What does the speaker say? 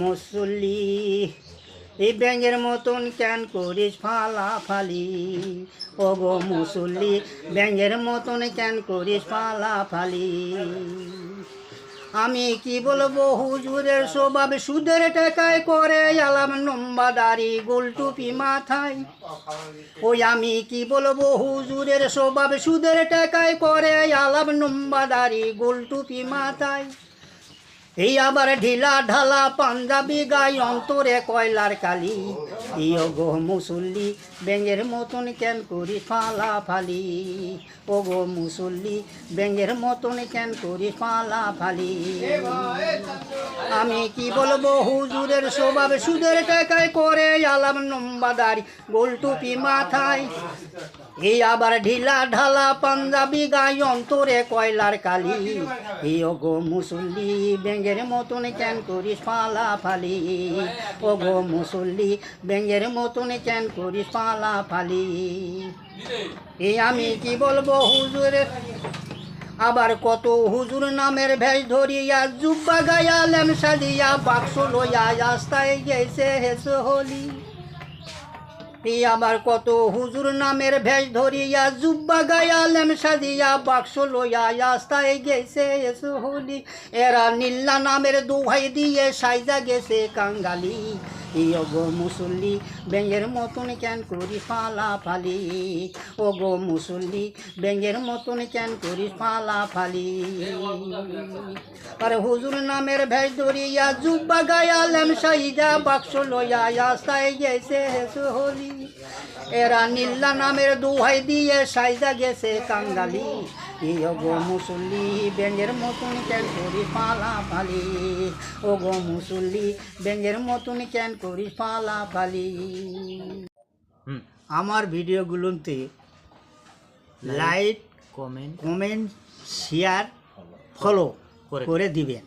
মুসল্লি এই ব্যাঙের মতন কেন করিস ফালা ফালি ও গো মুসল্লি ব্যাঙের মতন কেন করিস ফালা ফালি আমি কি বলব হুজুরের স্বভাব? সুদের টাকায় করে আলাম নম্বাদারি গোল টুপি মাথায়। ওই আমি কি বলব হুজুরের স্বভাব? সুদের টাকায় করে আলাম নম্বাদারি গোল টুপি মাথায়। এই আবার ঢিলা ঢালা পাঞ্জাবি গাই অন্তরে কয়লার কালি। ইয় গো মুসল্লি, ব্যাঙের মতন কেন করি ফালা ফালি? ও গো মুসল্লি, ব্যাঙের মতন কেন করি ফালা ফালি? আমি কি বলব হুজুরের স্বভাব? সুদের টাকায় করে আলাম নম্বাদারি গোল টুপি মাথায়। এই আবার ঢিলা ঢালা পাঞ্জাবি গাই অন্তরে কয়লার কালি। এই গো মুসল্লি ব্যাঙের মতন চ্যান করিস পালা ফালি। ও গো মুসল্লি ব্যাঙের মতন চ্যান করিস পালা ফালি। এই আমি কি বলব হুজুর? আবার কত হুজুর নামের ভেষ ধরিয়া জুব্বা গায়া লেম সাজিয়া বাক্স লইয়া রাস্তায় গেছে হেস হলি এই আমার কত হুজুর নামের ভেষ ধরিয়া জুব্বা গায়া লেম সাজিয়া বাক্স লইয়া রাস্তায় গেছে এসো হলি এরা নীল্লা নামের দুভাই দিয়ে সাইজা গেছে কাঙ্গালি। ইয় গো মুসল্লি, ব্যাঙের মতন কেন করি ফালা ফালি ও গো মুসল্লি, ব্যাঙের মতন কেন করি ফালা ফালি আরে হুজুর নামের ভেষ ধরিয়া জুব্বা গায়া লেম সাইজা বাক্স লইয়া রাস্তায় গেছে হেসে হলি। এরা নীল্লা নামের দোহাই দিয়ে সাইজা গেছে কাঙ্গালি। ইয় গো মুসল্লি, ব্যাঙের মতন কেন করি পালা ফালি ও গো মুসল্লি, ব্যাঙের মতন কেন করি পালা পালি আমার ভিডিওগুলোতে like comment comment share follow করে দিবেন।